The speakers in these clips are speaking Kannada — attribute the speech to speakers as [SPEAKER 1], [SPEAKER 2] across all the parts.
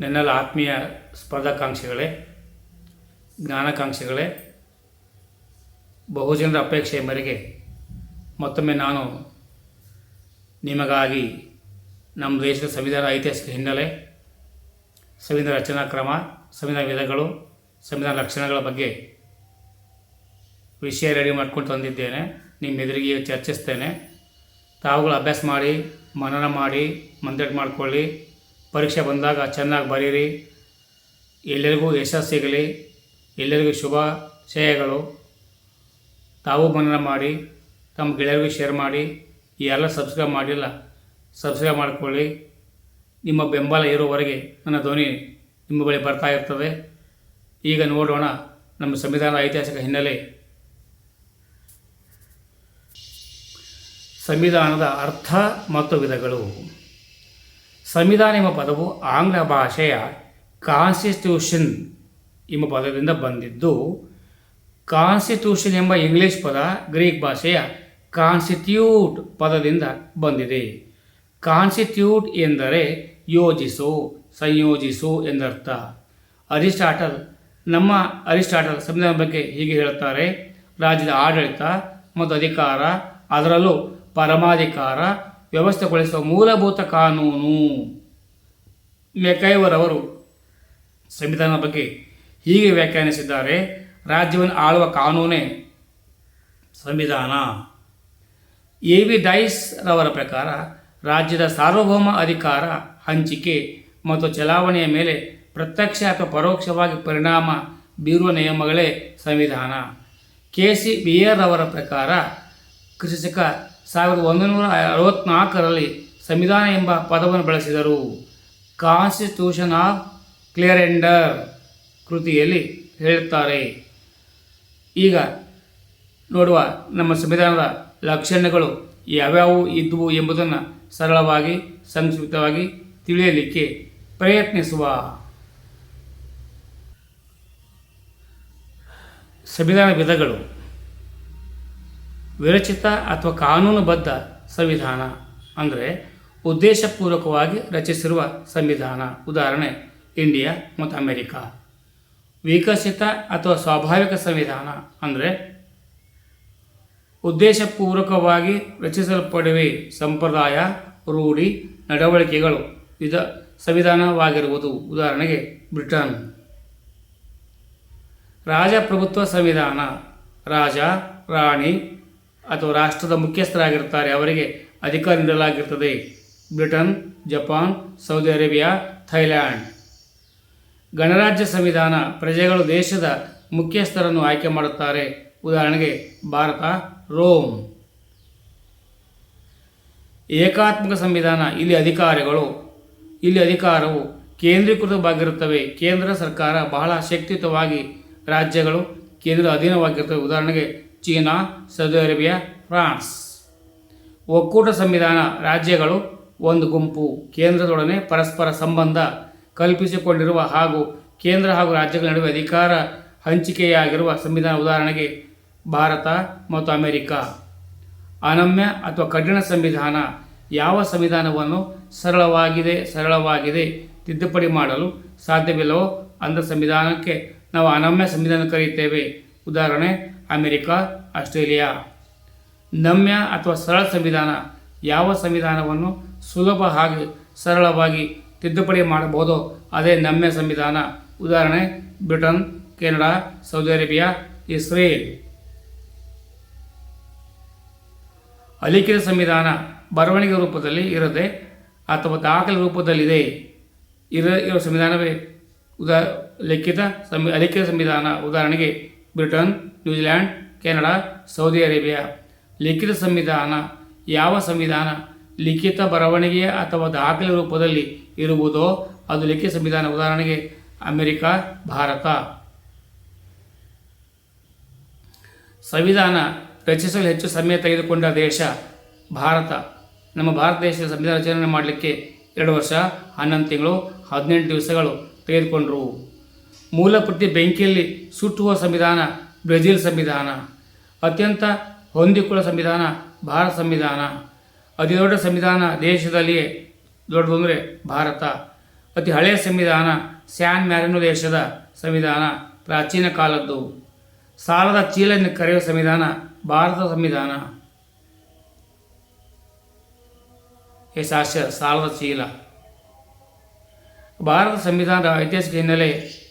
[SPEAKER 1] ನನ್ನೆಲ್ಲ ಆತ್ಮೀಯ ಸ್ಪರ್ಧಾಕಾಂಕ್ಷಿಗಳೇ, ಜ್ಞಾನಾಕಾಂಕ್ಷಿಗಳೇ ಬಹುಜನರ ಅಪೇಕ್ಷೆಯ ಮೇರೆಗೆ ಮತ್ತೊಮ್ಮೆ ನಾನು ನಿಮಗಾಗಿ ನಮ್ಮ ದೇಶದ ಸಂವಿಧಾನ ಐತಿಹಾಸಿಕ ಹಿನ್ನೆಲೆ, ಸಂವಿಧಾನ ರಚನಾ ಕ್ರಮ, ಸಂವಿಧಾನ ವಿಧಗಳು, ಸಂವಿಧಾನ ಲಕ್ಷಣಗಳ ಬಗ್ಗೆ ವಿಷಯ ರೆಡಿ ಮಾಡ್ಕೊಂಡು ತಂದಿದ್ದೇನೆ. ನಿಮ್ಮ ಎದುರಿಗೆ ಚರ್ಚಿಸ್ತೇನೆ. ತಾವುಗಳು ಅಭ್ಯಾಸ ಮಾಡಿ, ಮನನ ಮಾಡಿ ಮಂದಟ್ಟು ಮಾಡಿಕೊಳ್ಳಿ. ಪರೀಕ್ಷೆ ಬಂದಾಗ ಚೆನ್ನಾಗಿ ಬರೀರಿ. ಎಲ್ಲರಿಗೂ ಯಶಸ್ಸು ಸಿಗಲಿ. ಎಲ್ಲರಿಗೂ ಶುಭಾಶಯಗಳು ತಾವು ಮನನ ಮಾಡಿ, ತಮ್ಮ ಗೆಳೆಯರಿಗೂ ಶೇರ್ ಮಾಡಿ. ಎಲ್ಲ ಸಬ್ಸ್ಕ್ರೈಬ್ ಮಾಡಿಲ್ಲ, ಸಬ್ಸ್ಕ್ರೈಬ್ ಮಾಡಿಕೊಳ್ಳಿ. ನಿಮ್ಮ ಬೆಂಬಲ ಇರುವವರೆಗೆ ನನ್ನ ಧ್ವನಿ ನಿಮ್ಮ ಬಳಿ ಬರ್ತಾ ಇರ್ತದೆ. ಈಗ ನೋಡೋಣ ನಮ್ಮ ಸಂವಿಧಾನದ ಐತಿಹಾಸಿಕ ಹಿನ್ನೆಲೆ. ಸಂವಿಧಾನದ ಅರ್ಥ ಮತ್ತು ವಿಧಗಳು. ಸಂವಿಧಾನ ಎಂಬ ಪದವು ಆಂಗ್ಲ ಭಾಷೆಯ ಕಾನ್ಸ್ಟಿಟ್ಯೂಷನ್ ಎಂಬ ಪದದಿಂದ ಬಂದಿದ್ದು ಕಾನ್ಸ್ಟಿಟ್ಯೂಷನ್ ಎಂಬ ಇಂಗ್ಲಿಷ್ ಪದ ಗ್ರೀಕ್ ಭಾಷೆಯ ಕಾನ್ಸ್ಟಿಟ್ಯೂಟ್ ಪದದಿಂದ ಬಂದಿದೆ. ಕಾನ್ಸ್ಟಿಟ್ಯೂಟ್ ಎಂದರೆ ಯೋಜಿಸು, ಸಂಯೋಜಿಸು ಎಂದರ್ಥ. ಅರಿಸ್ಟಾಟಲ್, ನಮ್ಮ ಅರಿಸ್ಟಾಟಲ್ ಸಂವಿಧಾನದ ಬಗ್ಗೆ ಹೀಗೆ ಹೇಳುತ್ತಾರೆ, ರಾಜ್ಯದ ಆಡಳಿತ ಮತ್ತು ಅಧಿಕಾರ, ಅದರಲ್ಲೂ ಪರಮಾಧಿಕಾರ ವ್ಯವಸ್ಥೆಗೊಳಿಸುವ ಮೂಲಭೂತ ಕಾನೂನು ಮೆಕೈವರವರು ಸಂವಿಧಾನದ ಬಗ್ಗೆ ಹೀಗೆ ವ್ಯಾಖ್ಯಾನಿಸಿದ್ದಾರೆ. ರಾಜ್ಯವನ್ನು ಆಳುವ ಕಾನೂನೇ ಸಂವಿಧಾನ. ಎ ವಿ ಡೈಸ್ ರವರ ಪ್ರಕಾರ ರಾಜ್ಯದ ಸಾರ್ವಭೌಮ ಅಧಿಕಾರ ಹಂಚಿಕೆ ಮತ್ತು ಚಲಾವಣೆಯ ಮೇಲೆ ಪ್ರತ್ಯಕ್ಷ ಅಥವಾ ಪರೋಕ್ಷವಾಗಿ ಪರಿಣಾಮ ಬೀರುವ ನಿಯಮಗಳೇ ಸಂವಿಧಾನ. ಕೆ ಸಿ ಬಿಯರ್ ಅವರ ಪ್ರಕಾರ ಕ್ರಿಸ್ತಕ ಸಾವಿರದ ಒಂಬೈನೂರ ಅರವತ್ನಾಲ್ಕರಲ್ಲಿ ಸಂವಿಧಾನ ಎಂಬ ಪದವನ್ನು ಬಳಸಿದರು. ಕಾನ್ಸ್ಟಿಟ್ಯೂಷನ್ ಆಫ್ ಕ್ಲಿಯರೆಂಡರ್ ಕೃತಿಯಲ್ಲಿ ಹೇಳುತ್ತಾರೆ. ಈಗ ನೋಡುವ ನಮ್ಮ ಸಂವಿಧಾನದ ಲಕ್ಷಣಗಳು ಯಾವ್ಯಾವು ಇದ್ದವು ಎಂಬುದನ್ನು ಸರಳವಾಗಿ, ಸಂಕ್ಷಿಪ್ತವಾಗಿ ತಿಳಿಯಲಿಕ್ಕೆ ಪ್ರಯತ್ನಿಸುವ. ಸಂವಿಧಾನ ವಿಧಗಳು. ವಿರಚಿತ ಅಥವಾ ಕಾನೂನುಬದ್ಧ ಸಂವಿಧಾನ ಅಂದರೆ ಉದ್ದೇಶಪೂರ್ವಕವಾಗಿ ರಚಿಸಿರುವ ಸಂವಿಧಾನ. ಉದಾಹರಣೆ, ಇಂಡಿಯಾ ಮತ್ತು ಅಮೆರಿಕ. ವಿಕಸಿತ ಅಥವಾ ಸ್ವಾಭಾವಿಕ ಸಂವಿಧಾನ ಅಂದರೆ ಉದ್ದೇಶಪೂರ್ವಕವಾಗಿ ರಚಿಸಲ್ಪಡುವ ಸಂಪ್ರದಾಯ, ರೂಢಿ, ನಡವಳಿಕೆಗಳು. ಇದ ಸಂವಿಧಾನವಾಗಿರುವುದು. ಉದಾಹರಣೆಗೆ, ಬ್ರಿಟನ್. ರಾಜಪ್ರಭುತ್ವ ಸಂವಿಧಾನ. ರಾಜ, ರಾಣಿ ಅಥವಾ ರಾಷ್ಟ್ರದ ಮುಖ್ಯಸ್ಥರಾಗಿರ್ತಾರೆ ಅವರಿಗೆ ಅಧಿಕಾರ ನೀಡಲಾಗಿರ್ತದೆ Britain, Japan, Saudi Arabia, Thailand. ಗಣರಾಜ್ಯ ಸಂವಿಧಾನ ಪ್ರಜೆಗಳು ದೇಶದ ಮುಖ್ಯಸ್ಥರನ್ನು ಆಯ್ಕೆ ಮಾಡುತ್ತಾರೆ. ಉದಾಹರಣೆಗೆ ಭಾರತ, ರೋಮ್. ಏಕಾತ್ಮಕ ಸಂವಿಧಾನ, ಇಲ್ಲಿ ಅಧಿಕಾರಿಗಳು. ಇಲ್ಲಿ ಅಧಿಕಾರವು ಕೇಂದ್ರೀಕೃತವಾಗಿರುತ್ತವೆ ಕೇಂದ್ರ ಸರ್ಕಾರ ಬಹಳ ಶಕ್ತಿಯುತವಾಗಿ ರಾಜ್ಯಗಳು ಕೇಂದ್ರ ಅಧೀನವಾಗಿರುತ್ತವೆ. ಉದಾಹರಣೆಗೆ ಚೀನಾ, ಸೌದಿ ಅರೇಬಿಯಾ, ಫ್ರಾನ್ಸ್. ಒಕ್ಕೂಟ ಸಂವಿಧಾನ ರಾಜ್ಯಗಳು ಒಂದು ಗುಂಪು. ಕೇಂದ್ರದೊಡನೆ ಪರಸ್ಪರ ಸಂಬಂಧ ಕಲ್ಪಿಸಿಕೊಂಡಿರುವ ಹಾಗೂ ಕೇಂದ್ರ ಹಾಗೂ ರಾಜ್ಯಗಳ ನಡುವೆ ಅಧಿಕಾರ ಹಂಚಿಕೆಯಾಗಿರುವ ಸಂವಿಧಾನ ಉದಾಹರಣೆಗೆ ಭಾರತ ಮತ್ತು ಅಮೆರಿಕ. ಅನಮ್ಯ ಅಥವಾ ಕಠಿಣ ಸಂವಿಧಾನ ಯಾವ ಸಂವಿಧಾನವನ್ನು ಸರಳವಾಗಿದೆ ಸರಳವಾಗಿದೆ ತಿದ್ದುಪಡಿ ಮಾಡಲು ಸಾಧ್ಯವಿಲ್ಲವೋ ಅಂಥ ಸಂವಿಧಾನಕ್ಕೆ ನಾವು ಅನಮ್ಯ ಸಂವಿಧಾನ ಕರೆಯುತ್ತೇವೆ. ಉದಾಹರಣೆ ಅಮೆರಿಕ, ಆಸ್ಟ್ರೇಲಿಯಾ. ನಮ್ಯ ಅಥವಾ ಸರಳ ಸಂವಿಧಾನ ಯಾವ ಸಂವಿಧಾನವನ್ನು ಸುಲಭ ಹಾಗೆ ಸರಳವಾಗಿ ತಿದ್ದುಪಡಿ ಮಾಡಬಹುದೋ ಅದೇ ನಮ್ಯ ಸಂವಿಧಾನ. ಉದಾಹರಣೆ, Britain, Canada, Saudi Arabia, Israel. ಅಲಿಖಿತ ಸಂವಿಧಾನ ಬರವಣಿಗೆ ರೂಪದಲ್ಲಿ ಇರದೆ ಅಥವಾ ದಾಖಲೆ ರೂಪದಲ್ಲಿದೆ. ಇರ ಇರೋ ಸಂವಿಧಾನವೇ ಉದಾ ಲಿಖಿತ ಸಂವಿ ಅಲಿಖಿತ ಸಂವಿಧಾನ ಉದಾಹರಣೆಗೆ Britain, New Zealand, Canada, Saudi Arabia. ಲಿಖಿತ ಸಂವಿಧಾನ ಯಾವ ಸಂವಿಧಾನ? ಲಿಖಿತ ಬರವಣಿಗೆಯ ಅಥವಾ ದಾಖಲೆ ರೂಪದಲ್ಲಿ ಇರುವುದೋ ಅದು ಲಿಖಿತ ಸಂವಿಧಾನ ಉದಾಹರಣೆಗೆ ಅಮೆರಿಕ, ಭಾರತ. ಸಂವಿಧಾನ ರಚಿಸಲು ಹೆಚ್ಚು ಸಮಯ ತೆಗೆದುಕೊಂಡ ದೇಶ ಭಾರತ. ನಮ್ಮ ಭಾರತ ದೇಶದ ಸಂವಿಧಾನ ರಚನೆ ಮಾಡಲಿಕ್ಕೆ ಎರಡು ವರ್ಷ, ಹನ್ನೊಂದು ತಿಂಗಳು, ಹದಿನೆಂಟು ದಿವಸಗಳು ತೆಗೆದುಕೊಂಡರು. ಮೂಲ ಪ್ರತಿ ಬೆಂಕಿಯಲ್ಲಿ ಸುಟ್ಟುವ ಸಂವಿಧಾನ, ಬ್ರೆಜಿಲ್ ಸಂವಿಧಾನ, ಅತ್ಯಂತ ಹೊಂದಿಕೊಳ್ಳುವ ಸಂವಿಧಾನ, ಭಾರತ ಸಂವಿಧಾನ. ಅತಿದೊಡ್ಡ ಸಂವಿಧಾನ ದೇಶದಲ್ಲಿಯೇ ದೊಡ್ಡದು ಅಂದರೆ ಭಾರತ. ಅತಿ ಹಳೆಯ ಸಂವಿಧಾನ ಸ್ಯಾನ್ ಮ್ಯಾರಿನೋ ದೇಶದ ಸಂವಿಧಾನ, ಪ್ರಾಚೀನ ಕಾಲದ್ದು. ಸಾಲದ ಚೀಲ ಕರೆಯುವ ಸಂವಿಧಾನ, ಭಾರತದ ಸಂವಿಧಾನ. ಯಶಾಸ್ಯ ಸಾಲದ ಚೀಲ. ಭಾರತ ಸಂವಿಧಾನದ ಐತಿಹಾಸಿಕ ಹಿನ್ನೆಲೆ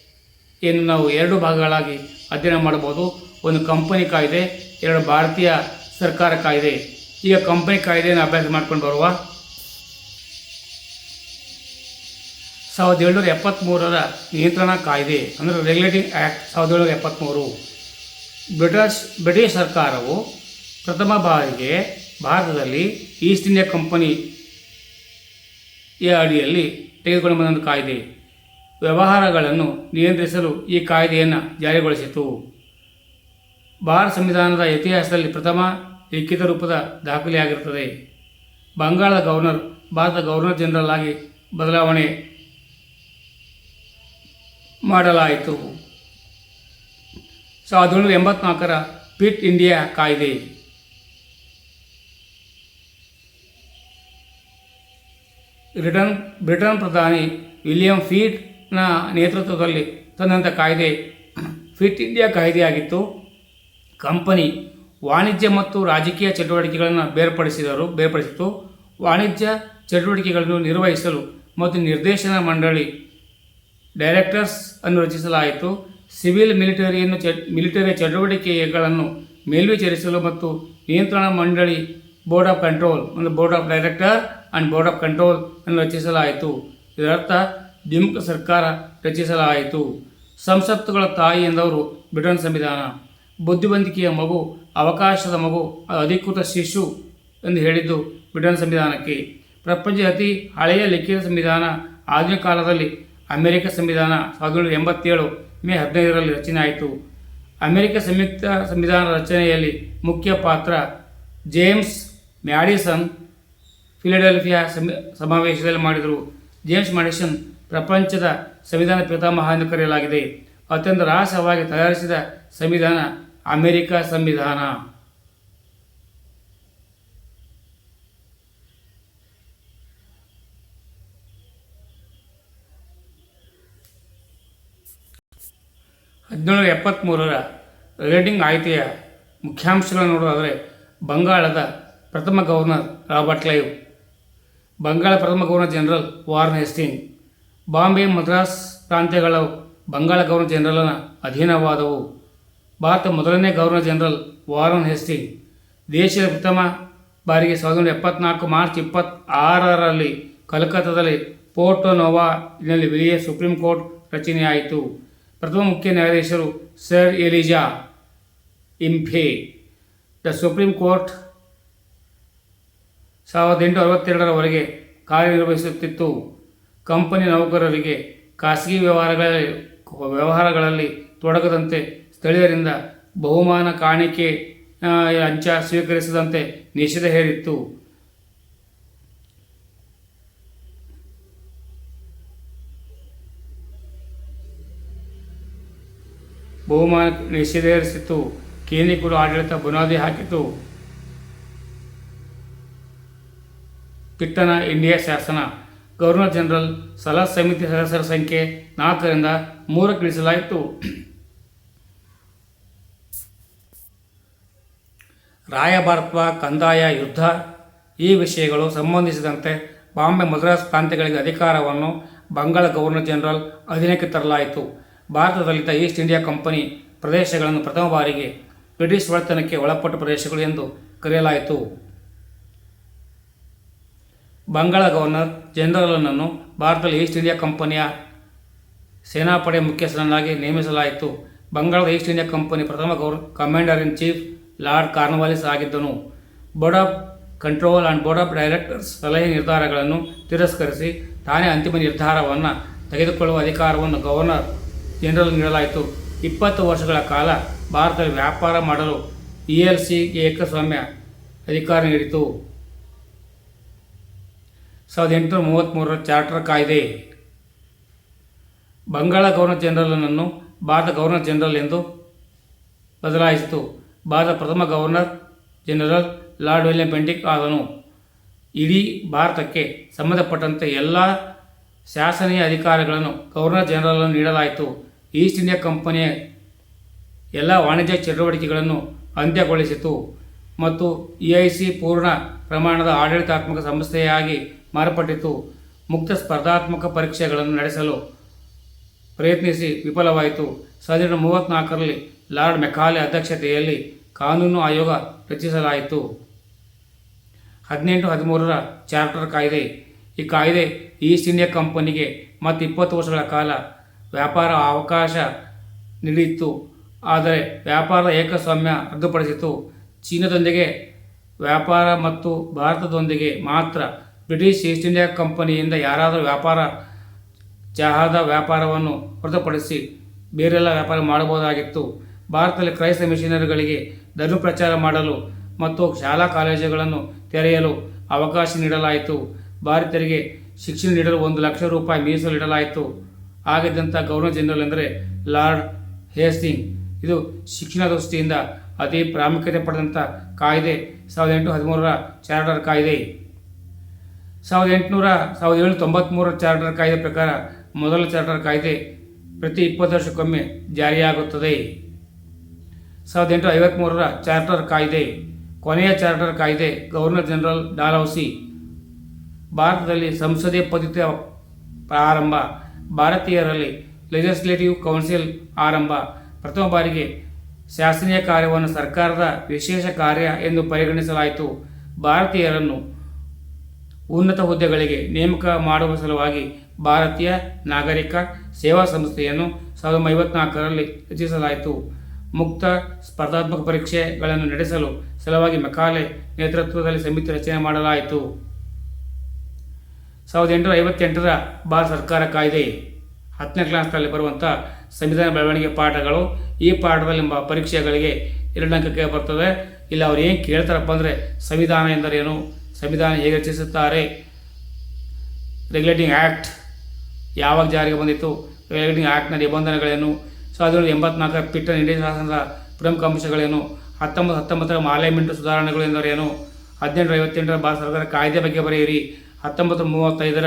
[SPEAKER 1] ಏನು ನಾವು ಎರಡು ಭಾಗಗಳಾಗಿ ಅಧ್ಯಯನ ಮಾಡಬಹುದು. ಒಂದು ಕಂಪನಿ ಕಾಯ್ದೆ, ಎರಡು ಭಾರತೀಯ ಸರ್ಕಾರ ಕಾಯ್ದೆ. ಈಗ ಕಂಪನಿ ಕಾಯ್ದೆಯನ್ನು ಅಭ್ಯಾಸ ಮಾಡ್ಕೊಂಡು ಬರುವ ಸಾವಿರದ ಏಳ್ನೂರ ಎಪ್ಪತ್ತ್ಮೂರರ ನಿಯಂತ್ರಣ ಕಾಯ್ದೆ, ಅಂದರೆ ರೆಗ್ಯುಲೇಟಿಂಗ್ ಆ್ಯಕ್ಟ್ ಸಾವಿರದ ಏಳ್ನೂರ ಎಪ್ಪತ್ತ್ಮೂರು ಬ್ರಿಟಿಷ್ ಬ್ರಿಟಿಷ್ ಸರ್ಕಾರವು ಪ್ರಥಮ ಬಾರಿಗೆ ಭಾರತದಲ್ಲಿ ಈಸ್ಟ್ ಇಂಡಿಯಾ ಕಂಪನಿ ಅಡಿಯಲ್ಲಿ ತೆಗೆದುಕೊಂಡು ಬಂದ ಕಾಯ್ದೆ. ವ್ಯವಹಾರಗಳನ್ನು ನಿಯಂತ್ರಿಸಲು ಈ ಕಾಯ್ದೆಯನ್ನು ಜಾರಿಗೊಳಿಸಿತು. ಭಾರತ ಸಂವಿಧಾನದ ಇತಿಹಾಸದಲ್ಲಿ ಪ್ರಥಮ ಲಿಖಿತ ರೂಪದ ದಾಖಲೆಯಾಗಿರುತ್ತದೆ. ಬಂಗಾಳದ ಗವರ್ನರ್ ಭಾರತ ಗವರ್ನರ್ ಜನರಲ್ ಆಗಿ ಬದಲಾವಣೆ ಮಾಡಲಾಯಿತು. ಸಾವಿರದ ಏಳ್ನೂರ ಎಂಬತ್ನಾಲ್ಕರ ಪಿಟ್ ಇಂಡಿಯಾ ಕಾಯ್ದೆ. ಬ್ರಿಟನ್ ಬ್ರಿಟನ್ ಪ್ರಧಾನಿ ವಿಲಿಯಂ ಫೀಟ್ನ ನೇತೃತ್ವದಲ್ಲಿ ತಂದಂಥ ಕಾಯ್ದೆ, ಫಿಟ್ ಇಂಡಿಯಾ ಕಾಯ್ದೆಯಾಗಿತ್ತು. ಕಂಪನಿ ವಾಣಿಜ್ಯ ಮತ್ತು ರಾಜಕೀಯ ಚಟುವಟಿಕೆಗಳನ್ನು ಬೇರ್ಪಡಿಸಿದರು ಬೇರ್ಪಡಿಸಿತು ವಾಣಿಜ್ಯ ಚಟುವಟಿಕೆಗಳನ್ನು ನಿರ್ವಹಿಸಲು ಮತ್ತು ನಿರ್ದೇಶನ ಮಂಡಳಿ ಡೈರೆಕ್ಟರ್ಸ್ ಅನ್ನು ರಚಿಸಲಾಯಿತು. ಸಿವಿಲ್ ಮಿಲಿಟರಿಯನ್ನು ಚ, ಮಿಲಿಟರಿ ಚಟುವಟಿಕೆಗಳನ್ನು ಮೇಲ್ವಿಚಾರಿಸಲು ಮತ್ತು ನಿಯಂತ್ರಣ ಮಂಡಳಿ ಬೋರ್ಡ್ ಆಫ್ ಕಂಟ್ರೋಲ್ ಒಂದು board of director and board of control ಅನ್ನು ರಚಿಸಲಾಯಿತು. ಇದರರ್ಥ ದ್ವಿಮುಖ ಸರ್ಕಾರ ರಚಿಸಲಾಯಿತು. ಸಂಸತ್ತುಗಳ ತಾಯಿ ಎಂದವರು ಬ್ರಿಟನ್ ಸಂವಿಧಾನ. ಬುದ್ಧಿವಂತಿಕೆಯ ಮಗು, ಅವಕಾಶದ ಮಗು, ಅಧಿಕೃತ ಶಿಶು ಎಂದು ಹೇಳಿದ್ದು ಬ್ರಿಟನ್ ಸಂವಿಧಾನಕ್ಕೆ. ಪ್ರಪಂಚ ಅತಿ ಹಳೆಯ ಲಿಖಿತ ಸಂವಿಧಾನ ಆಧುನಿಕ ಕಾಲದಲ್ಲಿ ಅಮೆರಿಕ ಸಂವಿಧಾನ ಸಾವಿರದ ಎಂಬತ್ತೇಳು ಮೇ ಹದಿನೈದರಲ್ಲಿ ರಚನೆ ಆಯಿತು. ಅಮೆರಿಕ ಸಂಯುಕ್ತ ಸಂವಿಧಾನ ರಚನೆಯಲ್ಲಿ ಮುಖ್ಯ ಪಾತ್ರ ಜೇಮ್ಸ್ ಮ್ಯಾಡಿಸನ್ ಫಿಲಡೆಲ್ಫಿಯಾ ಸಮಿ, ಸಮಾವೇಶದಲ್ಲಿ ಮಾಡಿದರು. ಜೇಮ್ಸ್ ಮ್ಯಾಡಿಸನ್ ಪ್ರಪಂಚದ ಸಂವಿಧಾನ ಪಿತಾಮಹ ಎಂದು ಕರೆಯಲಾಗಿದೆ. ಅತ್ಯಂತ ರಹಸ್ಯವಾಗಿ ತಯಾರಿಸಿದ ಸಂವಿಧಾನ ಅಮೆರಿಕ ಸಂವಿಧಾನ. ಹದಿನೇಳು ಎಪ್ಪತ್ತ್ಮೂರರ ರೇಟಿಂಗ್ ಆಯ್ಕೆಯ ಮುಖ್ಯಾಂಶಗಳನ್ನು ನೋಡೋದಾದರೆ ಬಂಗಾಳದ ಪ್ರಥಮ ಗವರ್ನರ್ ರಾಬರ್ಟ್ ಕ್ಲೈವ್. ಬಂಗಾಳ ಪ್ರಥಮ governor general Warren Hasting. Bombay Madras ಪ್ರಾಂತ್ಯಗಳ ಬಂಗಾಳ ಗವರ್ನರ್ ಜನರಲ್ನ ಅಧೀನವಾದವು. ಭಾರತ ಮೊದಲನೇ ಗವರ್ನರ್ ಜನರಲ್ ವಾರನ್ ಹೆಸ್ಟಿಂಗ್ ದೇಶದ ಪ್ರಥಮ ಬಾರಿಗೆ ಸಾವಿರದ ಒಂಬೈನೂರ ಎಪ್ಪತ್ನಾಲ್ಕು ಮಾರ್ಚ್ ಇಪ್ಪತ್ತಾರರಲ್ಲಿ ಕಲ್ಕತ್ತಾದಲ್ಲಿ ಪೋರ್ಟೋನೋವಾನಲ್ಲಿ ವಿಲಿಯ ಸುಪ್ರೀಂ ಕೋರ್ಟ್ ರಚನೆಯಾಯಿತು. ಪ್ರಥಮ ಮುಖ್ಯ ನ್ಯಾಯಾಧೀಶರು sir Elijah Impey, the supreme court ಸಾವಿರದ ಎಂಟು ಅರವತ್ತೆರಡರವರೆಗೆ ಕಾರ್ಯನಿರ್ವಹಿಸುತ್ತಿತ್ತು. ಕಂಪನಿ ನೌಕರರಿಗೆ ಖಾಸಗಿ ವ್ಯವಹಾರಗಳಲ್ಲಿ ವ್ಯವಹಾರಗಳಲ್ಲಿ ತೊಡಗದಂತೆ ಸ್ಥಳೀಯರಿಂದ ಬಹುಮಾನ ಕಾಣಿಕೆ ಅಂಚ ಸ್ವೀಕರಿಸದಂತೆ ನಿಷೇಧ ಹೇರಿತ್ತು. ಬಹುಮಾನ ನಿಷೇಧ ಹೇರಿಸಿತ್ತು. ಕೇಂದ್ರೀಕೃತ ಆಡಳಿತ ಬುನಾದಿ ಹಾಕಿತು ಪಿಟ್ಟನ ಇಂಡಿಯಾ ಶಾಸನ ಗವರ್ನರ್ ಜನರಲ್ ಸಲಹಾ ಸಮಿತಿ ಸದಸ್ಯರ ಸಂಖ್ಯೆ ನಾಲ್ಕರಿಂದ ಮೂರಕ್ಕೆ ಇಳಿಸಲಾಯಿತು. ರಾಯಭಾರತ್ವ ಕಂದಾಯ ಯುದ್ಧ ಈ ವಿಷಯಗಳು ಸಂಬಂಧಿಸಿದಂತೆ ಬಾಂಬೆ ಮದ್ರಾಸ್ ಪ್ರಾಂತ್ಯಗಳಿಗೆ ಅಧಿಕಾರವನ್ನು ಬಂಗಾಳ ಗವರ್ನರ್ ಜನರಲ್ ಅಧೀನಕ್ಕೆ ತರಲಾಯಿತು. ಭಾರತದಲ್ಲಿದ್ದ ಈಸ್ಟ್ ಇಂಡಿಯಾ ಕಂಪನಿ ಪ್ರದೇಶಗಳನ್ನು ಪ್ರಥಮ ಬಾರಿಗೆ ಬ್ರಿಟಿಷ್ ಒಡೆತನಕ್ಕೆ ಒಳಪಟ್ಟ ಪ್ರದೇಶಗಳು ಎಂದು ಕರೆಯಲಾಯಿತು. ಬಂಗಾಳ ಗವರ್ನರ್ ಜನರಲನನ್ನು ಭಾರತದಲ್ಲಿ ಈಸ್ಟ್ ಇಂಡಿಯಾ ಕಂಪನಿಯ ಸೇನಾಪಡೆ ಮುಖ್ಯಸ್ಥರನ್ನಾಗಿ ನೇಮಿಸಲಾಯಿತು. ಬಂಗಾಳದ ಈಸ್ಟ್ ಇಂಡಿಯಾ ಕಂಪನಿ ಪ್ರಥಮ ಗವರ್ commander in chief lord Cornwallis ಆಗಿದ್ದನು. Board of control and board of directors ಸಲಹೆ ನಿರ್ಧಾರಗಳನ್ನು ತಿರಸ್ಕರಿಸಿ ತಾನೇ ಅಂತಿಮ ನಿರ್ಧಾರವನ್ನು ತೆಗೆದುಕೊಳ್ಳುವ ಅಧಿಕಾರವನ್ನು ಗವರ್ನರ್ ಜನರಲ್ ನೀಡಲಾಯಿತು. ಇಪ್ಪತ್ತು ವರ್ಷಗಳ ಕಾಲ ಭಾರತದಲ್ಲಿ ವ್ಯಾಪಾರ ಮಾಡಲು ಇ ಎಲ್ ಸಿಗೆ ಏಕಸ್ವಾಮ್ಯ ಅಧಿಕಾರ ನೀಡಿತು. ಸಾವಿರದ ಎಂಟುನೂರ ಮೂವತ್ತ್ಮೂರರ ಚಾರ್ಟರ್ ಕಾಯ್ದೆ. ಬಂಗಾಳ ಗವರ್ನರ್ ಜನರಲ್ನನ್ನು ಭಾರತ ಗವರ್ನರ್ ಜನರಲ್ ಎಂದು ಬದಲಾಯಿಸಿತು. ಭಾರತ ಪ್ರಥಮ governor general lord William Bentinck ಆದನು. ಇಡೀ ಭಾರತಕ್ಕೆ ಸಂಬಂಧಪಟ್ಟಂತೆ ಎಲ್ಲ ಶಾಸನೀಯ ಅಧಿಕಾರಗಳನ್ನು ಗವರ್ನರ್ ಜನರಲ್ ನೀಡಲಾಯಿತು. ಈಸ್ಟ್ ಇಂಡಿಯಾ ಕಂಪನಿಯ ಎಲ್ಲ ವಾಣಿಜ್ಯ ಚಟುವಟಿಕೆಗಳನ್ನು ಅಂತ್ಯಗೊಳಿಸಿತು. ಮತ್ತು ಇ ಐ ಸಿ ಪೂರ್ಣ ಪ್ರಮಾಣದ ಆಡಳಿತಾತ್ಮಕ ಸಂಸ್ಥೆಯಾಗಿ ಮಾರ್ಪಟ್ಟಿತು. ಮುಕ್ತ ಸ್ಪರ್ಧಾತ್ಮಕ ಪರೀಕ್ಷೆಗಳನ್ನು ನಡೆಸಲು ಪ್ರಯತ್ನಿಸಿ ವಿಫಲವಾಯಿತು. ಸಾವಿರದ ಮೂವತ್ತ್ನಾಲ್ಕರಲ್ಲಿ ಲಾರ್ಡ್ ಮೆಕಾಲೆ ಅಧ್ಯಕ್ಷತೆಯಲ್ಲಿ ಕಾನೂನು ಆಯೋಗ ರಚಿಸಲಾಯಿತು. ಹದಿನೆಂಟು, ಹದಿಮೂರರ ಚಾರ್ಟರ್ ಕಾಯ್ದೆ. ಈ ಕಾಯ್ದೆ ಈಸ್ಟ್ ಇಂಡಿಯಾ ಕಂಪನಿಗೆ ಮತ್ತು ಇಪ್ಪತ್ತು ವರ್ಷಗಳ ಕಾಲ ವ್ಯಾಪಾರ ಅವಕಾಶ ನೀಡಿತ್ತು. ಆದರೆ ವ್ಯಾಪಾರದ ಏಕಸ್ವಾಮ್ಯ ರದ್ದುಪಡಿಸಿತು. ಚೀನಾದೊಂದಿಗೆ ವ್ಯಾಪಾರ ಮತ್ತು ಭಾರತದೊಂದಿಗೆ ಮಾತ್ರ ಬ್ರಿಟಿಷ್ ಈಸ್ಟ್ ಇಂಡಿಯಾ ಕಂಪನಿಯಿಂದ ಯಾರಾದರೂ ವ್ಯಾಪಾರ, ಚಹಾದ ವ್ಯಾಪಾರವನ್ನು ಹೊರತುಪಡಿಸಿ ಬೇರೆಲ್ಲ ವ್ಯಾಪಾರ ಮಾಡಬಹುದಾಗಿತ್ತು. ಭಾರತದಲ್ಲಿ ಕ್ರೈಸ್ತ ಮಿಷನರಿಗಳಿಗೆ ಧರ್ಮ ಪ್ರಚಾರ ಮಾಡಲು ಮತ್ತು ಶಾಲಾ ಕಾಲೇಜುಗಳನ್ನು ತೆರೆಯಲು ಅವಕಾಶ ನೀಡಲಾಯಿತು. ಭಾರತೀಯರಿಗೆ ಶಿಕ್ಷಣ ನೀಡಲು ಒಂದು ಲಕ್ಷ ರೂಪಾಯಿ ಮೀಸಲು ಇಡಲಾಯಿತು. ಆಗಿದ್ದಂಥ ಗವರ್ನರ್ ಜನರಲ್ ಎಂದರೆ ಲಾರ್ಡ್ ಹೇಸ್ಟಿಂಗ್ ಇದು ಶಿಕ್ಷಣ ದೃಷ್ಟಿಯಿಂದ ಅತಿ ಪ್ರಾಮುಖ್ಯತೆ ಪಡೆದಂಥ ಕಾಯ್ದೆ, ಸಾವಿರದ ಎಂಟು ಹದಿಮೂರರ ಚಾರ್ಟರ್ ಕಾಯ್ದೆ. ಸಾವಿರದ ಎಂಟುನೂರ, ಸಾವಿರದ ಏಳ್ನೂರ ತೊಂಬತ್ತ್ಮೂರರ ಚಾರ್ಟರ್ ಕಾಯ್ದೆ ಪ್ರಕಾರ ಮೊದಲ ಚಾರ್ಟರ್ ಕಾಯ್ದೆ ಪ್ರತಿ ಇಪ್ಪತ್ತು ವರ್ಷಕ್ಕೊಮ್ಮೆ ಜಾರಿಯಾಗುತ್ತದೆ. ಸಾವಿರದ ಎಂಟು ಐವತ್ತ್ಮೂರರ ಚಾರ್ಟರ್ ಕಾಯ್ದೆ, ಕೊನೆಯ ಚಾರ್ಟರ್ ಕಾಯ್ದೆ ಗವರ್ನರ್ ಜನರಲ್ ಡಾಲೌಸಿ. ಭಾರತದಲ್ಲಿ ಸಂಸದೀಯ ಪದ್ಧತಿಯ ಪ್ರಾರಂಭ, ಭಾರತೀಯರಲ್ಲಿ ಲೆಜಿಸ್ಲೇಟಿವ್ ಕೌನ್ಸಿಲ್ ಆರಂಭ, ಪ್ರಥಮ ಬಾರಿಗೆ ಶಾಸನೀಯ ಕಾರ್ಯವನ್ನು ಸರ್ಕಾರದ ವಿಶೇಷ ಕಾರ್ಯ ಎಂದು ಪರಿಗಣಿಸಲಾಯಿತು. ಭಾರತೀಯರನ್ನು ಉನ್ನತ ಹುದ್ದೆಗಳಿಗೆ ನೇಮಕ ಮಾಡುವ ಸಲುವಾಗಿ ಭಾರತೀಯ ನಾಗರಿಕ ಸೇವಾ ಸಂಸ್ಥೆಯನ್ನು ಸಾವಿರದ ಒಂಬೈನೂರ ಐವತ್ನಾಲ್ಕರಲ್ಲಿ ರಚಿಸಲಾಯಿತು. ಮುಕ್ತ ಸ್ಪರ್ಧಾತ್ಮಕ ಪರೀಕ್ಷೆಗಳನ್ನು ನಡೆಸಲು ಸಲುವಾಗಿ ಮೆಕಾಲೆ ನೇತೃತ್ವದಲ್ಲಿ ಸಮಿತಿ ರಚನೆ ಮಾಡಲಾಯಿತು. ಸಾವಿರದ ಎಂಟುನೂರ ಐವತ್ತೆಂಟರ ಭಾರತ ಸರ್ಕಾರ ಕಾಯ್ದೆ ಹತ್ತನೇ ಕ್ಲಾಸ್ನಲ್ಲಿ ಬರುವಂಥ ಸಂವಿಧಾನ ಬೆಳವಣಿಗೆ ಪಾಠಗಳು ಈ ಪಾಠದಲ್ಲಿ ಪರೀಕ್ಷೆಗಳಿಗೆ ಎರಡು ಅಂಕಕ್ಕೆ ಬರ್ತದೆ. ಇಲ್ಲಿ ಅವ್ರು ಏನು ಕೇಳ್ತಾರಪ್ಪ ಅಂದರೆ ಸಂವಿಧಾನ ಎಂದರೇನು? ಸಂವಿಧಾನ ಹೇಗೆ ರಚಿಸುತ್ತಾರೆ? ರೆಗ್ಯುಲೇಟಿಂಗ್ ಆ್ಯಕ್ಟ್ ಯಾವಾಗ ಜಾರಿಗೆ ಬಂದಿತ್ತು? ರೆಗ್ಯುಲೇಟಿಂಗ್ ಆ್ಯಕ್ಟ್ನ ನಿಬಂಧನೆಗಳೇನು? ಸಾವಿರದ ಒಂಬೈನೂರ ಎಂಬತ್ನಾಲ್ಕರ ಪಿಟ್ಟ ಶಾಸನದ ಪ್ರಮುಖ ಅಂಶಗಳೇನು? ಹತ್ತೊಂಬತ್ತು ಹತ್ತೊಂಬತ್ತರ ಮಾಲೇಮೆಂಟು ಸುಧಾರಣೆಗಳು ಎಂದರೇನು? ಹದಿನೆಂಟು ಐವತ್ತೆಂಟರ ಭಾರತ ಸರ್ಕಾರ ಕಾಯ್ದೆ ಬಗ್ಗೆ ಬರೆಯಿರಿ. ಹತ್ತೊಂಬತ್ತು ಮೂವತ್ತೈದರ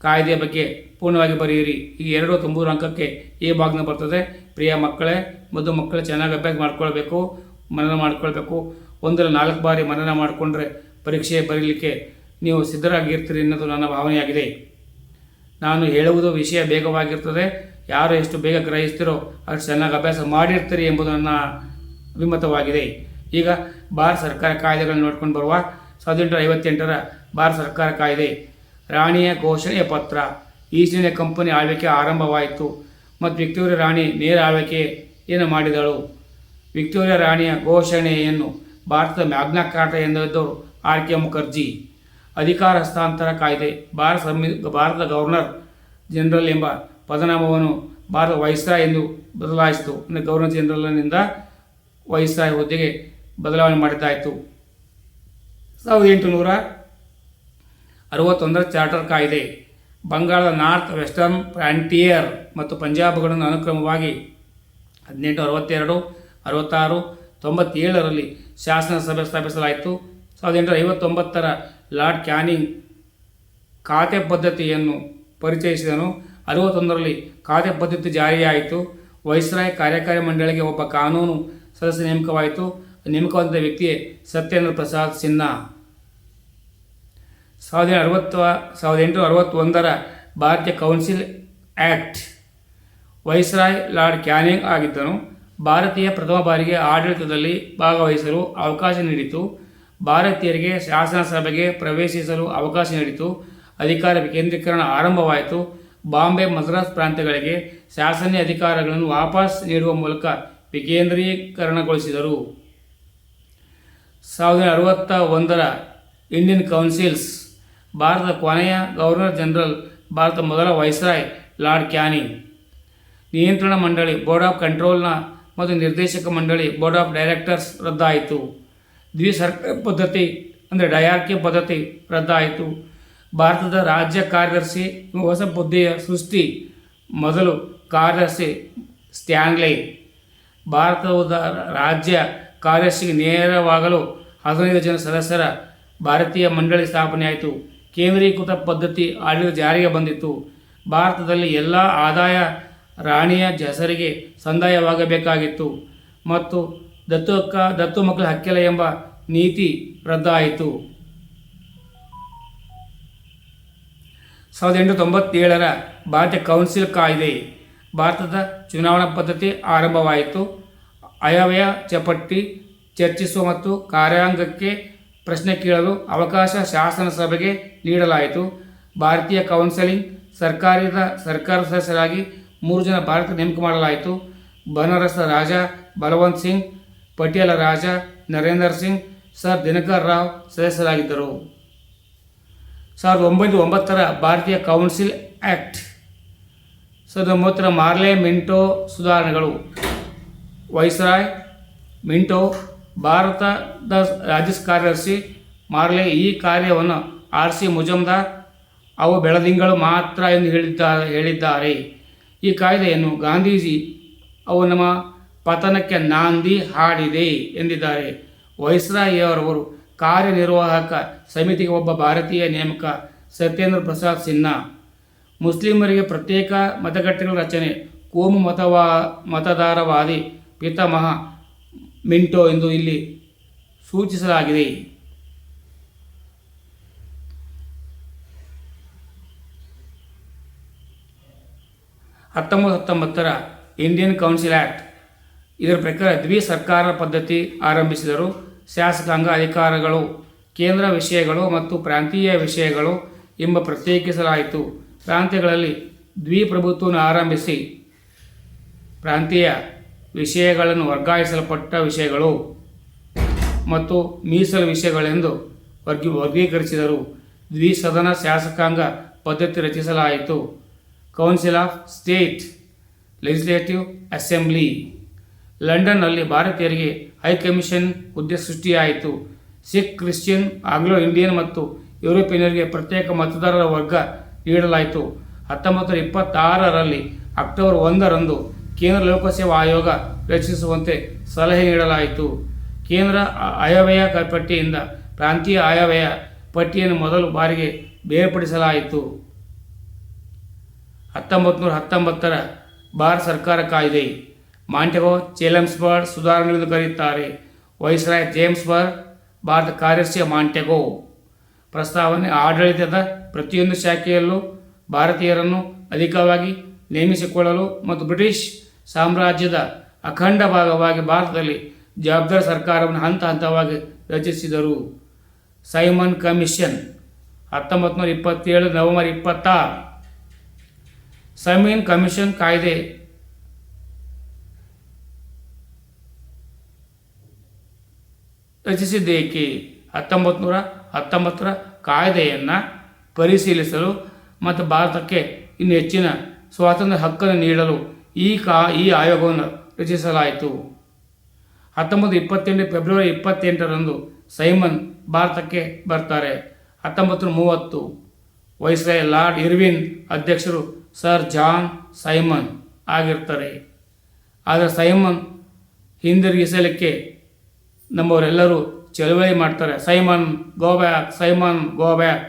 [SPEAKER 1] ಕಾಯ್ದೆಯ ಬಗ್ಗೆ ಪೂರ್ಣವಾಗಿ ಬರೆಯಿರಿ. ಈ ಎರಡು ತುಂಬೂರು ಅಂಕಕ್ಕೆ ಈ ಭಾಗನ ಬರ್ತದೆ. ಪ್ರಿಯ ಮಕ್ಕಳೇ ಮೊದಲು ಮಕ್ಕಳು, ಚೆನ್ನಾಗಿ ಅಭ್ಯಾಸ ಮಾಡ್ಕೊಳ್ಬೇಕು, ಮನನ ಮಾಡ್ಕೊಳ್ಬೇಕು. ಒಂದರ ನಾಲ್ಕು ಬಾರಿ ಮನನ ಮಾಡಿಕೊಂಡ್ರೆ ಪರೀಕ್ಷೆ ಬರೀಲಿಕ್ಕೆ ನೀವು ಸಿದ್ಧರಾಗಿರ್ತೀರಿ ಅನ್ನೋದು ನನ್ನ ಭಾವನೆಯಾಗಿದೆ. ನಾನು ಹೇಳುವುದು ವಿಷಯ ಬೇಗವಾಗಿರ್ತದೆ ಯಾರು ಎಷ್ಟು ಬೇಗ ಗ್ರಹಿಸ್ತೀರೋ ಅಷ್ಟು ಚೆನ್ನಾಗಿ ಅಭ್ಯಾಸ ಮಾಡಿರ್ತೀರಿ ಎಂಬುದು ನನ್ನ ಅಭಿಮತವಾಗಿದೆ. ಈಗ ಭಾರತ ಸರ್ಕಾರ ಕಾಯ್ದೆಗಳನ್ನು ನೋಡ್ಕೊಂಡು ಬರುವ ಸಾವಿರದ ಎಂಟುನೂರ ಐವತ್ತೆಂಟರ ಭಾರತ ಸರ್ಕಾರ ಕಾಯ್ದೆ. ರಾಣಿಯ ಘೋಷಣೆಯ ಪತ್ರ. ಈಸ್ಟ್ ಇಂಡಿಯಾ ಕಂಪನಿ ಆಳ್ವಿಕೆ ಆರಂಭವಾಯಿತು. ಮತ್ತು ವಿಕ್ಟೋರಿಯಾ ರಾಣಿ ನೇರ ಆಳ್ವಿಕೆ ಏನು ಮಾಡಿದಳು? ವಿಕ್ಟೋರಿಯಾ ರಾಣಿಯ ಘೋಷಣೆಯನ್ನು ಭಾರತದ ಮ್ಯಾಗ್ನಾ ಕಾರ್ಟ ಎಂದಿದ್ದವರು ಆರ್ ಕೆ ಮುಖರ್ಜಿ ಅಧಿಕಾರ ಹಸ್ತಾಂತರ ಕಾಯ್ದೆ, ಭಾರತ ಸಂವಿ ಭಾರತದ ಗವರ್ನರ್ ಜನರಲ್ ಎಂಬ ಪದನಾಮವನ್ನು ಭಾರತ ವೈಸ್ರಾಯ್ ಎಂದು ಬದಲಾಯಿಸಿತು. ಅಂದರೆ ಗವರ್ನರ್ ಜನರಲ್ನಿಂದ ವೈಸ್ರಾಯ್ ಹುದ್ದೆಗೆ ಬದಲಾವಣೆ ಮಾಡಿದ್ದಾಯಿತು. ಸಾವಿರದ ಎಂಟುನೂರ ಅರವತ್ತೊಂದರ ಚಾರ್ಟರ್ ಕಾಯ್ದೆ, ಬಂಗಾಳದ ನಾರ್ತ್ ವೆಸ್ಟರ್ನ್ ಫ್ರಾಂಟಿಯರ್ ಮತ್ತು ಪಂಜಾಬ್ಗಳನ್ನು ಅನುಕ್ರಮವಾಗಿ ಹದಿನೆಂಟು, ಅರವತ್ತೆರಡು, ಅರವತ್ತಾರು, ತೊಂಬತ್ತೇಳರಲ್ಲಿ ಶಾಸನ ಸಭೆ ಸ್ಥಾಪಿಸಲಾಯಿತು. ಸಾವಿರದ ಎಂಟುನೂರ ಐವತ್ತೊಂಬತ್ತರ ಲಾರ್ಡ್ ಕ್ಯಾನಿಂಗ್ ಖಾತೆ ಪದ್ಧತಿಯನ್ನು ಪರಿಚಯಿಸಿದನು. ಅರವತ್ತೊಂದರಲ್ಲಿ ಖಾತೆ ಪದ್ಧತಿ ಜಾರಿಯಾಯಿತು. ವೈಸ್ರಾಯ್ ಕಾರ್ಯಕಾರಿ ಮಂಡಳಿಗೆ ಒಬ್ಬ ಕಾನೂನು ಸದಸ್ಯ ನೇಮಕವಾಯಿತು. ನೇಮಕವಾದ ವ್ಯಕ್ತಿಯೇ ಸತ್ಯೇಂದ್ರ ಪ್ರಸಾದ್ ಸಿನ್ಹಾ. ಸಾವಿರದ ಅರವತ್ತ, ಸಾವಿರದ ಎಂಟು ಅರವತ್ತೊಂದರ ಭಾರತೀಯ council act viceroy lord Canning ಆಗಿದ್ದನು. ಭಾರತೀಯ ಪ್ರಥಮ ಬಾರಿಗೆ ಆಡಳಿತದಲ್ಲಿ ಭಾಗವಹಿಸಲು ಅವಕಾಶ ನೀಡಿತು. ಭಾರತೀಯರಿಗೆ ಶಾಸನ ಸಭೆಗೆ ಪ್ರವೇಶಿಸಲು ಅವಕಾಶ ನೀಡಿತು. ಅಧಿಕಾರ ವಿಕೇಂದ್ರೀಕರಣ ಆರಂಭವಾಯಿತು. ಬಾಂಬೆ, ಮದ್ರಾಸ್ ಪ್ರಾಂತ್ಯಗಳಿಗೆ ಶಾಸನ ಅಧಿಕಾರಗಳನ್ನು ವಾಪಸ್ ನೀಡುವ ಮೂಲಕ ವಿಕೇಂದ್ರೀಕರಣಗೊಳಿಸಿದರು. ಸಾವಿರದ ಅರವತ್ತ ಒಂದರ ಇಂಡಿಯನ್ ಕೌನ್ಸಿಲ್ಸ್, ಭಾರತದ ಕೊನೆಯ ಗವರ್ನರ್ ಜನರಲ್ ಭಾರತ ಮೊದಲ ವೈಸ್ರಾಯ್ ಲಾರ್ಡ್ ಕ್ಯಾನಿಂಗ್ ನಿಯಂತ್ರಣ ಮಂಡಳಿ, ಬೋರ್ಡ್ ಆಫ್ ಕಂಟ್ರೋಲ್ನ ಮತ್ತು ನಿರ್ದೇಶಕ ಮಂಡಳಿ, ಬೋರ್ಡ್ ಆಫ್ ಡೈರೆಕ್ಟರ್ಸ್ ರದ್ದಾಯಿತು. ದ್ವಿಸರ್ಕಾರ ಪದ್ಧತಿ, ಅಂದರೆ ಡಯಾರ್ಕಿ ಪದ್ಧತಿ ರದ್ದಾಯಿತು. ಭಾರತದ ರಾಜ್ಯ ಕಾರ್ಯದರ್ಶಿ, ಹೊಸ ಬುದ್ಧಿಯ ಸೃಷ್ಟಿ ಮೊದಲು ಕಾರ್ಯದರ್ಶಿ ಸ್ಟ್ಯಾನ್ಲೆ ಭಾರತದ ರಾಜ್ಯ ಕಾರ್ಯದರ್ಶಿಗೆ ನೇರವಾಗಲು ಹದಿನೈದು ಜನ ಸದಸ್ಯರ ಭಾರತೀಯ ಮಂಡಳಿ ಸ್ಥಾಪನೆಯಾಯಿತು ಕೇಂದ್ರೀಕೃತ ಪದ್ಧತಿ ಆಡಳಿತ ಜಾರಿಗೆ ಬಂದಿತ್ತು. ಭಾರತದಲ್ಲಿ ಎಲ್ಲ ಆದಾಯ ರಾಣಿಯ ಹೆಸರಿಗೆ ಸಂದಾಯವಾಗಬೇಕಾಗಿತ್ತು. ಮತ್ತು ದತ್ತು ಹಕ್ಕ ದತ್ತು ಮಕ್ಕಳ ಹಕ್ಕಿಲ್ಲ ಎಂಬ ನೀತಿ ರದ್ದಾಯಿತು. ಸಾವಿರದ ಎಂಟುನೂರ ತೊಂಬತ್ತೇಳರ ಭಾರತೀಯ ಕೌನ್ಸಿಲ್ ಕಾಯ್ದೆ, ಭಾರತದ ಚುನಾವಣಾ ಪದ್ಧತಿ ಆರಂಭವಾಯಿತು. ಆಯವ್ಯಯ ಚಪಟ್ಟಿ ಚರ್ಚಿಸುವ ಮತ್ತು ಕಾರ್ಯಾಂಗಕ್ಕೆ ಪ್ರಶ್ನೆ ಕೇಳಲು ಅವಕಾಶ ಶಾಸನಸಭೆಗೆ ನೀಡಲಾಯಿತು. ಭಾರತೀಯ ಕೌನ್ಸಿಲಿಂಗ್ ಸರ್ಕಾರದ ಸರ್ಕಾರ ಸದಸ್ಯರಾಗಿ ಮೂರು ಜನ ಭಾರತ ನೇಮಕ ಮಾಡಲಾಯಿತು. ಬನಾರಸ್ ರಾಜ ಬಲವಂತ್ ಸಿಂಗ್ ಪಟಿಯಾಲ ರಾಜ ನರೇಂದರ್ ಸಿಂಗ್, ಸರ್ ದಿನಕರ್ ರಾವ್ ಸದಸ್ಯರಾಗಿದ್ದರು. ಸಾವಿರದ ಒಂಬೈನೂರ ಒಂಬತ್ತರ ಭಾರತೀಯ ಕೌನ್ಸಿಲ್ ಆ್ಯಕ್ಟ್ ಸಾವಿರದ ಒಂಬತ್ತರ ಮಾರ್ಲೆ ಮಿಂಟೋ ಸುಧಾರಣೆಗಳು. ವೈಸ್ರಾಯ್, ಮಿಂಟೋ, ಭಾರತದ ರಾಜ್ಯ ಕಾರ್ಯದರ್ಶಿ ಮಾರ್ಲೆ ಈ ಕಾರ್ಯವನ್ನು ಆರ್ ಸಿ ಮುಜಮ್ದಾರ್ ಅವು ಬೆಳದಿಂಗಳು ಮಾತ್ರ ಎಂದು ಹೇಳಿದ್ದಾರೆ ಹೇಳಿದ್ದಾರೆ. ಈ ಕಾಯ್ದೆಯನ್ನು ಗಾಂಧೀಜಿ ಅವು ನಮ್ಮ ಪತನಕ್ಕೆ ನಾಂದಿ ಹಾಡಿದೆ ಎಂದಿದ್ದಾರೆ. ವೈಸ್ರಾಯಿಯವರವರು ಕಾರ್ಯನಿರ್ವಾಹಕ ಸಮಿತಿಗೆ ಒಬ್ಬ ಭಾರತೀಯ ನೇಮಕ ಸತ್ಯೇಂದ್ರ ಪ್ರಸಾದ್ ಸಿನ್ಹಾ. ಮುಸ್ಲಿಮರಿಗೆ ಪ್ರತ್ಯೇಕ ಮತಗಟ್ಟೆಗಳ ರಚನೆ, ಕೋಮು ಮತವಾ, ಮತದಾರವಾದಿ ಪಿತಾಮಹ ಮಿಂಟೋ ಎಂದು ಇಲ್ಲಿ ಸೂಚಿಸಲಾಗಿದೆ. ಹತ್ತೊಂಬತ್ತು ಹತ್ತೊಂಬತ್ತರ ಇಂಡಿಯನ್ ಕೌನ್ಸಿಲ್ ಆ್ಯಕ್ಟ್ ಇದರ ಪ್ರಕಾರ ದ್ವಿ ಸರ್ಕಾರ ಪದ್ಧತಿ ಆರಂಭಿಸಿದರು. ಶಾಸಕಾಂಗ ಅಧಿಕಾರಗಳು, ಕೇಂದ್ರ ವಿಷಯಗಳು ಮತ್ತು ಪ್ರಾಂತೀಯ ವಿಷಯಗಳು ಎಂಬ ಪ್ರತ್ಯೇಕಿಸಲಾಯಿತು. ಪ್ರಾಂತ್ಯಗಳಲ್ಲಿ ದ್ವಿಪ್ರಭುತ್ವವನ್ನು ಆರಂಭಿಸಿ ಪ್ರಾಂತೀಯ ವಿಷಯಗಳನ್ನು ವರ್ಗಾಯಿಸಲ್ಪಟ್ಟ ವಿಷಯಗಳು ಮತ್ತು ಮೀಸಲು ವಿಷಯಗಳೆಂದು ವರ್ಗಿ, ವರ್ಗೀಕರಿಸಿದರು. ದ್ವಿಸದನ ಶಾಸಕಾಂಗ ಪದ್ಧತಿ ರಚಿಸಲಾಯಿತು. Council of state legislative assembly ಲಂಡನ್ನಲ್ಲಿ ಭಾರತೀಯರಿಗೆ ಹೈಕಮಿಷನ್ ಹುದ್ದೆ ಸೃಷ್ಟಿಯಾಯಿತು. ಸಿಖ್, ಕ್ರಿಶ್ಚಿಯನ್, ಆಂಗ್ಲೋ, ಇಂಡಿಯನ್ ಮತ್ತು ಯುರೋಪಿಯನ್ನರಿಗೆ ಪ್ರತ್ಯೇಕ ಮತದಾರರ ವರ್ಗ ನೀಡಲಾಯಿತು. ಹತ್ತೊಂಬತ್ತು ನೂರ ಇಪ್ಪತ್ತಾರರಲ್ಲಿ ಅಕ್ಟೋಬರ್ ಒಂದರಂದು ಕೇಂದ್ರ ಲೋಕಸೇವಾ ಆಯೋಗ ರಚಿಸುವಂತೆ ಸಲಹೆ ನೀಡಲಾಯಿತು. ಕೇಂದ್ರ ಆಯವ್ಯಯ ಪಟ್ಟಿಯಿಂದ ಪ್ರಾಂತೀಯ ಆಯವ್ಯಯ ಪಟ್ಟಿಯನ್ನು ಮೊದಲು ಬಾರಿಗೆ ಬೇರ್ಪಡಿಸಲಾಯಿತು. ಹತ್ತೊಂಬತ್ತು ನೂರ ಹತ್ತೊಂಬತ್ತರ ಭಾರತ ಸರ್ಕಾರ ಕಾಯ್ದೆ. ಮಾಂಟೆಗೋ ಚೇಲಮ್ಸ್ಬರ್ಗ್ ಸುಧಾರಣೆಗಳನ್ನು ಕರೆಯುತ್ತಾರೆ. ವೈಸ್ರಾಯ್ ಜೇಮ್ಸ್ಬರ್ಗ್ ಭಾರತ ಕಾರ್ಯದರ್ಶಿ ಮಾಂಟೆಗೋ. ಪ್ರಸ್ತಾವನೆ ಆಡಳಿತದ ಪ್ರತಿಯೊಂದು ಶಾಖೆಯಲ್ಲೂ ಭಾರತೀಯರನ್ನು ಅಧಿಕವಾಗಿ ನೇಮಿಸಿಕೊಳ್ಳಲು ಮತ್ತು ಬ್ರಿಟಿಷ್ ಸಾಮ್ರಾಜ್ಯದ ಅಖಂಡ ಭಾಗವಾಗಿ ಭಾರತದಲ್ಲಿ ಜವಾಬ್ದಾರಿ ಸರ್ಕಾರವನ್ನು ಹಂತ ಹಂತವಾಗಿ ರಚಿಸಿದರು. ಸೈಮನ್ ಕಮಿಷನ್ ಹತ್ತೊಂಬತ್ತು ಇಪ್ಪತ್ತೇಳು ನವೆಂಬರ್ ಇಪ್ಪತ್ತಾರು. ಸೈಮನ್ ಕಮಿಷನ್ ಕಾಯ್ದೆ ರಚಿಸಿದ್ದೇಕೆ? ಹತ್ತೊಂಬತ್ತು ನೂರ ಹತ್ತೊಂಬತ್ತರ ಕಾಯ್ದೆಯನ್ನು ಪರಿಶೀಲಿಸಲು ಮತ್ತು ಭಾರತಕ್ಕೆ ಇನ್ನು ಹೆಚ್ಚಿನ ಸ್ವಾತಂತ್ರ್ಯ ಹಕ್ಕನ್ನು ನೀಡಲು ಈ ಕಾ, ಈ ಆಯೋಗವನ್ನು ರಚಿಸಲಾಯಿತು. ಹತ್ತೊಂಬತ್ತು ಇಪ್ಪತ್ತೆಂಟು ಫೆಬ್ರವರಿ ಇಪ್ಪತ್ತೆಂಟರಂದು ಸೈಮನ್ ಭಾರತಕ್ಕೆ ಬರ್ತಾರೆ. ಹತ್ತೊಂಬತ್ತು ಮೂವತ್ತು ವೈಸ್ರಾಯ್ ಲಾರ್ಡ್ ಇರ್ವಿನ್ ಅಧ್ಯಕ್ಷರು ಸರ್ ಜಾನ್ ಸೈಮನ್ ಆಗಿರ್ತಾರೆ. ಆದರೆ ಸೈಮನ್ ಹಿಂದಿರುಗಿಸಲಿಕ್ಕೆ ನಮ್ಮವರೆಲ್ಲರೂ ಚಳುವಳಿ ಮಾಡ್ತಾರೆ. Simon go back Simon go back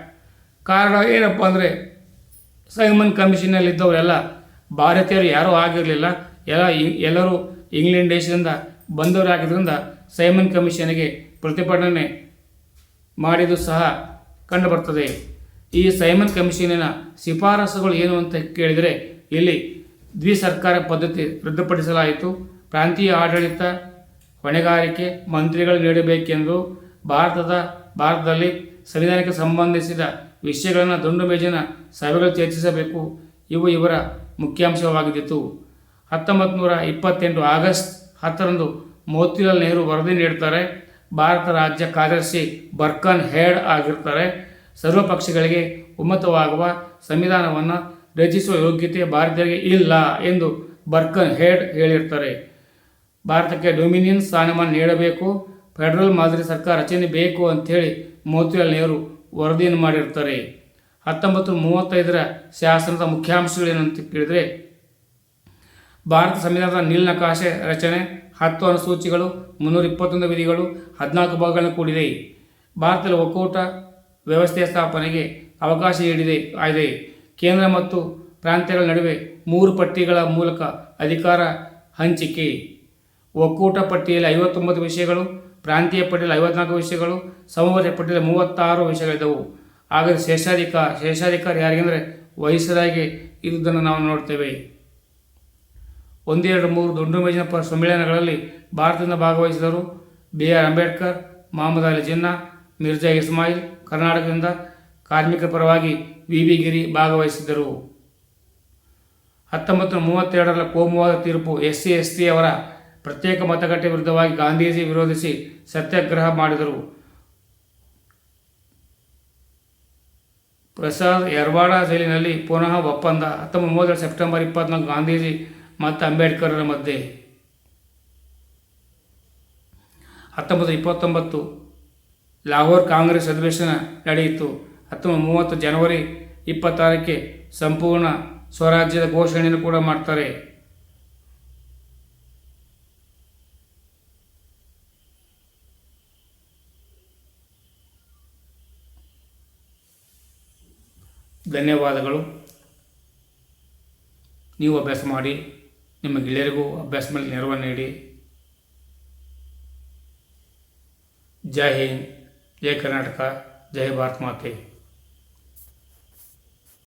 [SPEAKER 1] ಕಾರಣ ಏನಪ್ಪ ಅಂದರೆ, ಸೈಮನ್ ಕಮಿಷನಲ್ಲಿದ್ದವರೆಲ್ಲ ಭಾರತೀಯರು ಯಾರೂ ಆಗಿರಲಿಲ್ಲ. ಎಲ್ಲ ಎಲ್ಲರೂ ಇಂಗ್ಲೆಂಡ್ ದೇಶದಿಂದ ಬಂದವರಾಗಿದ್ದರಿಂದ ಸೈಮನ್ ಕಮಿಷನ್ಗೆ ಪ್ರತಿಭಟನೆ ಮಾಡಿದ್ದು ಸಹ ಕಂಡುಬರ್ತದೆ. ಈ ಸೈಮನ್ ಕಮಿಷನಿನ ಶಿಫಾರಸುಗಳು ಏನು ಅಂತ ಕೇಳಿದರೆ, ಇಲ್ಲಿ ದ್ವಿ ಸರ್ಕಾರ ಪದ್ಧತಿ ರದ್ದುಪಡಿಸಲಾಯಿತು. ಪ್ರಾಂತೀಯ ಆಡಳಿತ ಹೊಣೆಗಾರಿಕೆ ಮಂತ್ರಿಗಳು ನೀಡಬೇಕೆಂದು ಭಾರತದ, ಭಾರತದಲ್ಲಿ ಸಂವಿಧಾನಕ್ಕೆ ಸಂಬಂಧಿಸಿದ ವಿಷಯಗಳನ್ನು ದುಂಡು ಮೇಜಿನ ಸಭೆಗಳು ಚರ್ಚಿಸಬೇಕು. ಇವು ಇವರ ಮುಖ್ಯಾಂಶವಾಗಿದ್ದಿತು. ಹತ್ತೊಂಬತ್ತು ನೂರ ಇಪ್ಪತ್ತೆಂಟು ಆಗಸ್ಟ್ ಹತ್ತರಂದು ಮೋತಿಲಾಲ್ ನೆಹರು ವರದಿ ನೀಡುತ್ತಾರೆ ಭಾರತ ರಾಜ್ಯ ಕಾರ್ಯದರ್ಶಿ ಬರ್ಕನ್ ಹೇಡ್ ಆಗಿರ್ತಾರೆ. ಸರ್ವ ಪಕ್ಷಗಳಿಗೆ ಒಮ್ಮತವಾಗುವ ಸಂವಿಧಾನವನ್ನು ರಚಿಸುವ ಯೋಗ್ಯತೆ ಭಾರತೀಯರಿಗೆ ಇಲ್ಲ ಎಂದು ಬರ್ಕನ್ ಹೇಡ್ ಹೇಳಿರ್ತಾರೆ. ಭಾರತಕ್ಕೆ ಡೊಮಿನಿಯನ್ ಸ್ಥಾನಮಾನ ನೀಡಬೇಕು. ಫೆಡರಲ್ ಮಾದರಿ ಸರ್ಕಾರ ರಚನೆ ಬೇಕು ಅಂಥೇಳಿ ಮೋತಿಲಾಲ್ ನೆಹರು ವರದಿಯನ್ನು ಮಾಡಿರ್ತಾರೆ. ಹತ್ತೊಂಬತ್ತು ಮೂವತ್ತೈದರ ಶಾಸನದ ಮುಖ್ಯಾಂಶಗಳೇನಂತ ಕೇಳಿದರೆ, ಭಾರತ ಸಂವಿಧಾನದ ನೀಲನಕಾಶೆ ರಚನೆ, ಹತ್ತು ಅನುಸೂಚಿಗಳು, ಮುನ್ನೂರ ಇಪ್ಪತ್ತೊಂದು ವಿಧಿಗಳು, ಹದಿನಾಲ್ಕು ಭಾಗಗಳನ್ನು ಕೂಡಿದೆ. ಭಾರತದಲ್ಲಿ ಒಕ್ಕೂಟ ವ್ಯವಸ್ಥೆಯ ಸ್ಥಾಪನೆಗೆ ಅವಕಾಶ ನೀಡಿದೆ, ಆಗಿದೆ. ಕೇಂದ್ರ ಮತ್ತು ಪ್ರಾಂತ್ಯಗಳ ನಡುವೆ ಮೂರು ಪಟ್ಟಿಗಳ ಮೂಲಕ ಅಧಿಕಾರ ಹಂಚಿಕೆ. ಒಕ್ಕೂಟ ಪಟ್ಟಿಯಲ್ಲಿ ಐವತ್ತೊಂಬತ್ತು ವಿಷಯಗಳು, ಪ್ರಾಂತೀಯ ಪಟ್ಟಿಯಲ್ಲಿ ಐವತ್ನಾಲ್ಕು ವಿಷಯಗಳು, ಸಮವರ್ತಿ ಪಟ್ಟಿಯಲ್ಲಿ ಮೂವತ್ತಾರು ವಿಷಯಗಳಿದ್ದವು. ಹಾಗಾದರೆ ಶೇಷಾಧಿಕಾರ ಶೇಷಾಧಿಕಾರಿ ಯಾರಿಗೆಂದರೆ ವಯಸ್ಸರಾಗಿ ಇರುವುದನ್ನು ನಾವು ನೋಡ್ತೇವೆ. ಒಂದೆರಡು ಮೂರು ದುಂಡು ಮೇಜಿನ ಪ ಸಮ್ಮೇಳನಗಳಲ್ಲಿ ಭಾರತದಿಂದ ಭಾಗವಹಿಸಿದರು ಬಿ ಆರ್ ಅಂಬೇಡ್ಕರ್, ಮೊಹಮ್ಮದ್ ಅಲಿ ಜಿನ್ನಾ, ಮಿರ್ಜಾ ಇಸ್ಮಾಯಿಲ್, ಕರ್ನಾಟಕದಿಂದ ಕಾರ್ಮಿಕ ಪರವಾಗಿ ವಿ ವಿ ಗಿರಿ ಭಾಗವಹಿಸಿದ್ದರು. ಹತ್ತೊಂಬತ್ತು ಮೂವತ್ತೆರಡರ ಕೋಮುವಾದ ತೀರ್ಪು ಎಸ್ ಸಿ ಎಸ್ ಟಿ ಅವರ ಪ್ರತ್ಯೇಕ ಮತಗಟ್ಟೆ ವಿರುದ್ಧವಾಗಿ ಗಾಂಧೀಜಿ ವಿರೋಧಿಸಿ ಸತ್ಯಾಗ್ರಹ ಮಾಡಿದರು. ಪ್ರಸಾದ್ ಯರ್ವಾಡ ಜೈಲಿನಲ್ಲಿ ಪುನಃ ಒಪ್ಪಂದ. ಹತ್ತೊಂಬತ್ತು ಸೆಪ್ಟೆಂಬರ್ ಇಪ್ಪತ್ನಾಲ್ಕು ಗಾಂಧೀಜಿ ಮತ್ತು ಅಂಬೇಡ್ಕರರ ಮಧ್ಯೆ. ಹತ್ತೊಂಬತ್ತು ಇಪ್ಪತ್ತೊಂಬತ್ತು ಲಾಹೋರ್ ಕಾಂಗ್ರೆಸ್ ಅಧಿವೇಶನ ನಡೆಯಿತು. ಹತ್ತೊಂಬತ್ತು ಮೂವತ್ತು ಜನವರಿ ಇಪ್ಪತ್ತಾರಕ್ಕೆ ಸಂಪೂರ್ಣ ಸ್ವರಾಜ್ಯದ ಘೋಷಣೆಯನ್ನು ಕೂಡ ಮಾಡ್ತಾರೆ. ಧನ್ಯವಾದಗಳು. ನೀವು ಅಭ್ಯಾಸ ಮಾಡಿ, ನಿಮ್ಮ ಗೆಳೆಯರಿಗೂ ಅಭ್ಯಾಸ ಮೇಲೆ ನೆರವನ್ನು ನೀಡಿ. ಜೈ ಹಿಂದ್, ಜೈ ಕರ್ನಾಟಕ, ಜೈ ಭಾರತ್ ಮಾತೆ.